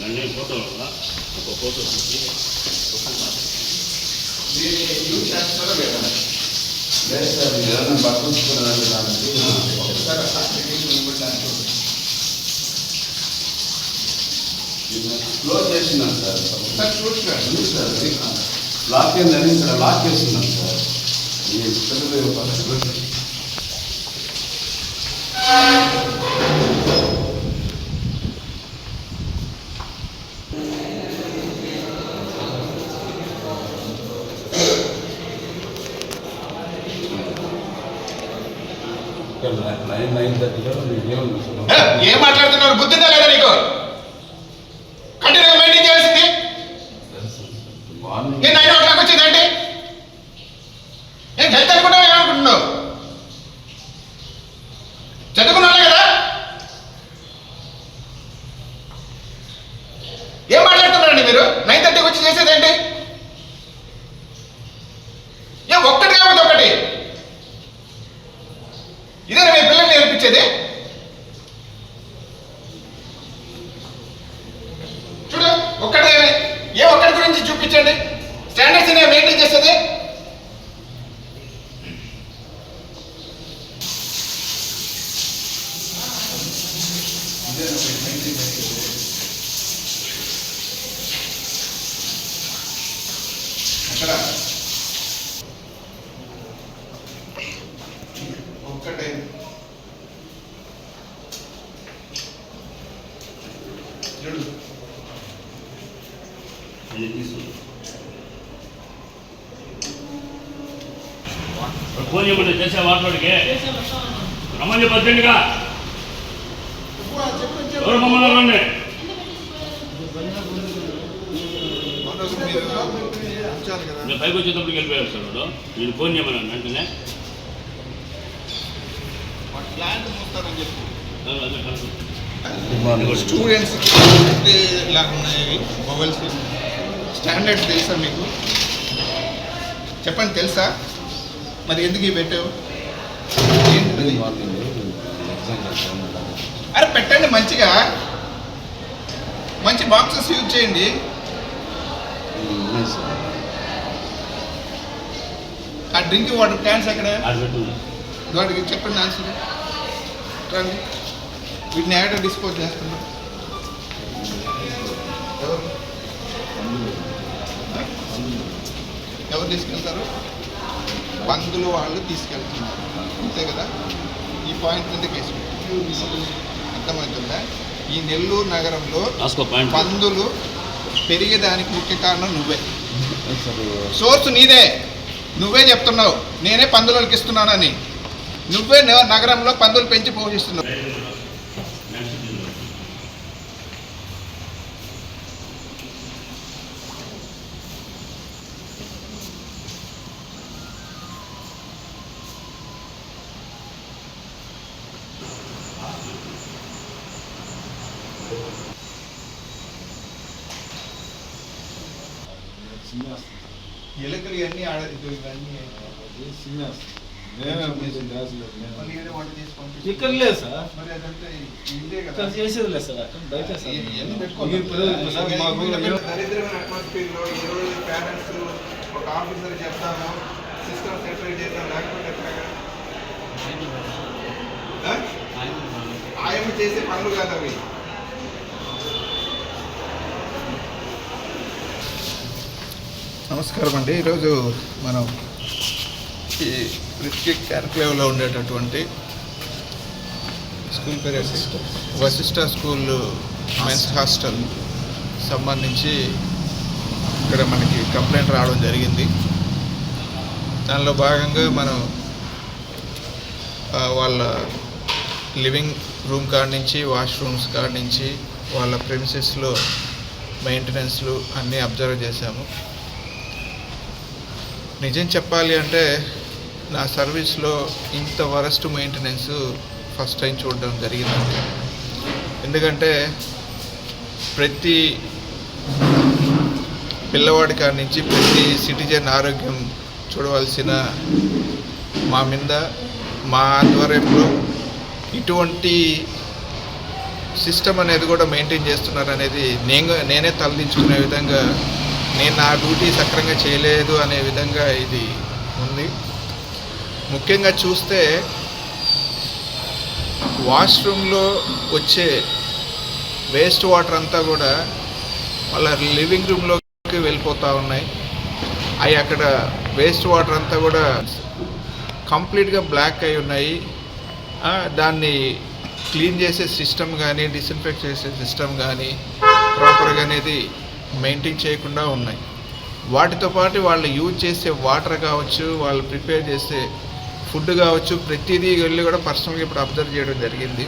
నన్ను ఫోటో ఒక ఫోటో తీసి లేదు సార్. ఏదైనా పట్టుకుంటున్నాను దానికి క్లోజ్ చేసినాను సార్ ఉంది సార్ లాక్ ఏందని ఇక్కడ లాక్ చేస్తున్నాను సార్. ఈ పిల్లలు ఏ, ఏం మాట్లాడుతున్నారు బుద్ధిందా లేదా నీకు? కంటిన్యూగా మెయింటైన్ చేయాల్సింది. Morning a nine o'clock వచ్చిందండి ఏం హెల్త్ అనుకుంటావు ఏమనుకుంటున్నావు చదువుకున్నాను కదా ఏం మాట్లాడుతున్నారండి మీరు నైన్ థర్టీకి వచ్చి చేసేదేంటి? ఏ ఒక్కటి కాబట్టి ఒకటి ఇదే మీ పిల్లల్ని నేర్పించేది చూడు ఒక్కటే ఏ ఒక్కటి గురించి చూపించండి స్టాండర్డ్స్ నేను మెయింటైన్ చేసేది అక్కడ ఒక్కటే. చూడు. ఫోన్ చేయమంటే చేసే మాట్లాడికి. రమ్మని చెప్పి అర్జెంటుగా. ఎవరు మమ్మల్ని రండి నేను పైకి వచ్చేటప్పటికి వెళ్ళిపోయారు సార్ వాడు. నేను ఫోన్ చేయమన్నాను వెంటనే. ప్లాంట్ మూస్తానని చెప్పు. స్టూడెంట్స్ ఇలా ఉన్నాయి మొబైల్స్. స్టాండర్డ్స్ తెలుసా మీకు? చెప్పండి తెలుసా? మరి ఎందుకు ఇవి పెట్టావు? అరే పెట్టండి మంచిగా. మంచి బాక్సెస్ యూజ్ చేయండి. ఆ డ్రింకింగ్ వాటర్ క్యాన్స్ ఎక్కడ? వాటికి చెప్పండి ఆన్సర్. రండి. వీటిని ఎక్కడ డిస్పోజ్ చేస్తున్నారు ఎవరు? ఎవరు తీసుకెళ్తారు? పందులు వాళ్ళు తీసుకెళ్తున్నారు. అంతే కదా? ఈ పాయింట్ కింద కేసు అర్థమవుతుందా? ఈ నెల్లూరు నగరంలో పందులు పెరిగేదానికి ముఖ్య కారణం నువ్వే. సార్. సోర్స్ నీదే. నువ్వే చెప్తున్నావు నేనే పందులకి ఇస్తున్నానని నువ్వే నగరంలో పందులు పెంచి పోషిస్తున్నావు Yes. ఎలుకలు ఇవన్నీ ఆడ ఇదిగో ఇవన్నీ మళ్ళీ ఏదో వంట చేసి పంపిస్తావు. ఇక్కడ లేదు సార్ మరి అదంతా ఇదే కదా. ఇక్కడ చేసేది లేదు సార్ అక్కడ బయట సార్ ఇవన్నీ మీరు పిల్లలు సార్ మాకు పెట్టుకోవాలి దరిద్రమైన అట్మాస్ఫియర్లో ఈ రోజు పేరెంట్స్ ఒక ఆఫీసర్ చెప్తాము సిస్టమ్ సెపరేట్ చేద్దాం లేకపోతే ఎట్లాగా? ఆ? ఆయమ్మ చేసే పనులు కాదు అవి. నమస్కారం అండి. ఈరోజు మనం ఈ రిస్కిక్ క్యాన్క్లేవ్లో ఉండేటటువంటి స్కూల్ పేరు వశిష్ట స్కూల్ మెన్స్ హాస్టల్ సంబంధించి ఇక్కడ మనకి కంప్లైంట్ రావడం జరిగింది. దానిలో భాగంగా మనం వాళ్ళ లివింగ్ రూమ్ కాడ నుంచి వాష్రూమ్స్ కాడ నుంచి వాళ్ళ ప్రిమిసెస్లో మెయింటెనెన్స్లు అన్నీ అబ్జర్వ్ చేశాము. నిజం చెప్పాలి అంటే నా సర్వీస్లో ఇంత వరస్ట్ మెయింటెనెన్స్ ఫస్ట్ టైం చూడడం జరిగిందండి. ఎందుకంటే ప్రతి పిల్లవాడి కాడి నుంచి ప్రతి సిటిజన్ ఆరోగ్యం చూడవలసిన మా మీద మా ఆధ్వర్యంలో ఇటువంటి సిస్టమ్ అనేది కూడా మెయింటైన్ చేస్తున్నారు అనేది నేను నేనే తలదించుకునే విధంగా నేను నా డ్యూటీ సక్రంగా చేయలేదు అనే విధంగా ఇది ఉంది. ముఖ్యంగా చూస్తే వాష్రూమ్లో వచ్చే వేస్ట్ వాటర్ అంతా కూడా వాళ్ళ లివింగ్ రూమ్లోకి వెళ్ళిపోతూ ఉన్నాయి. అవి అక్కడ వేస్ట్ వాటర్ అంతా కూడా కంప్లీట్గా బ్లాక్ అయి ఉన్నాయి. దాన్ని క్లీన్ చేసే సిస్టమ్ కానీ డిస్ఇన్ఫెక్ట్ చేసే సిస్టమ్ కానీ ప్రాపర్గా అనేది మెయింటైన్ చేయకుండా ఉన్నాయి. వాటితో పాటు వాళ్ళు యూజ్ చేసే వాటర్ కావచ్చు వాళ్ళు ప్రిపేర్ చేసే ఫుడ్ కావచ్చు ప్రతిదీ వెళ్ళి కూడా పర్సనల్గా ఇప్పుడు అబ్జర్వ్ చేయడం జరిగింది.